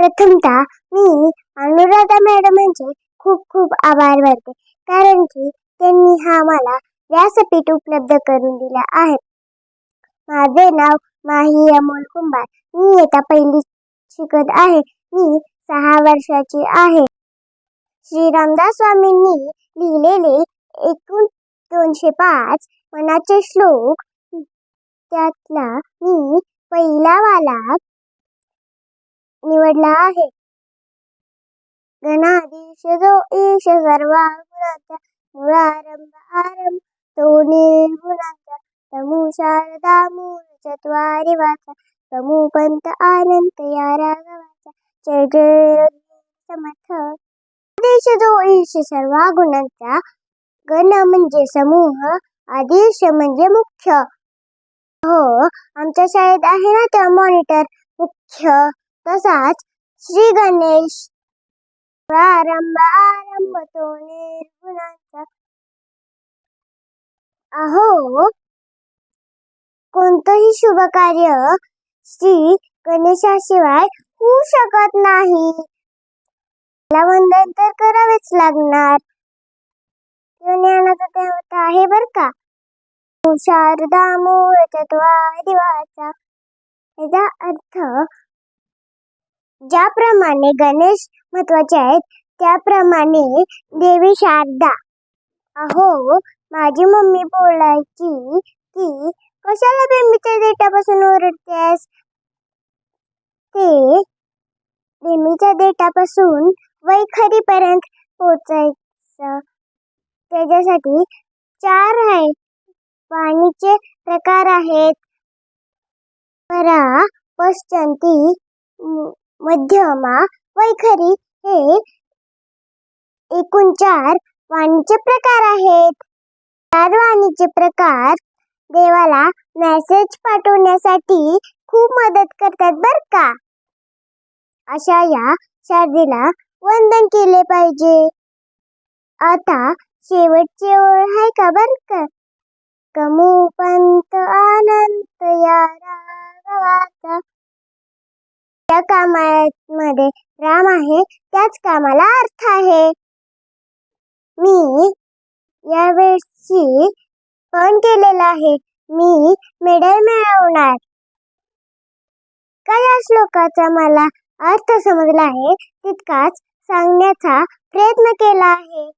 प्रथमतः मी अनुराधा मॅडम यांचे खूप खूप आभार मानते कारण की त्यांनी हा मला व्यासपीठ उपलब्ध करून दिला आहे. माझे नाव माही अमोल कुंभार मी येता पहिली शिकत आहे मी सहा वर्षाची आहे. श्री रामदास स्वामींनी लिहिलेले एकूण दोनशे पाच मनाचे श्लोक त्यातला मी पहिला वाला निवडला आहे. गणाधीश जो ईश सर्वा गुणांचा मुळारंभ आरंभ तो निर्गुणांचा तमु शारदा मूळ चत्वारी वाचा समू पंत आनंद या राघवाचा जय जय समर्थ. आदेश जो ईश सर्वा गुणांचा गण म्हणजे समूह आदेश म्हणजे मुख्य. हो आमच्या शाळेत आहे ना त्या मॉनिटर मुख्य. तसाच श्री गणेश प्रारंभ आरंभ तो निर्गुणांचा. अहो कोणतंही शुभ कार्य श्री गणेशाशिवाय होऊ शकत नाही. त्याला वंदन तर करावेच लागणार. ज्ञानाचा देवता आहे बर का? शारदा मूळ चत्वारी वाचा याचा अर्थ ज्याप्रमाणे गणेश महत्त्वाचे आहेत त्याप्रमाणे देवी शारदा. अहो माझी मम्मी बोलायची की कशाला बेंबीच्या देठापासून ओरडतेस? ते बेंबीच्या देठापासून वैखरीपर्यंत पोचायचं त्याच्यासाठी चार आहेत. पाणीचे प्रकार आहेत. परा पश्चंती मध्यमा वैखरी हे एकूण चार वाणीचे प्रकार आहेत. चार वाणीचे प्रकार देवाला मेसेज पाठवण्यासाठी खूप मदत करतात बर का? अशा या शारदेला वंदन केले पाहिजे. आता शेवटची ओळ आहे का बर का? कमू मध्ये राम आहे त्याच कामाला अर्थ आहे. मी यावेळी पण केलेला आहे. मी मेडल मिळवणार. का या श्लोकाचा मला अर्थ समजला आहे तितकाच सांगण्याचा प्रयत्न केला आहे.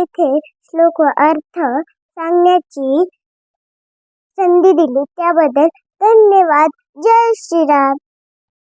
इथे श्लोक व अर्थ सांगण्याची संधी दिली. त्याबद्दल धन्यवाद. जय श्रीराम.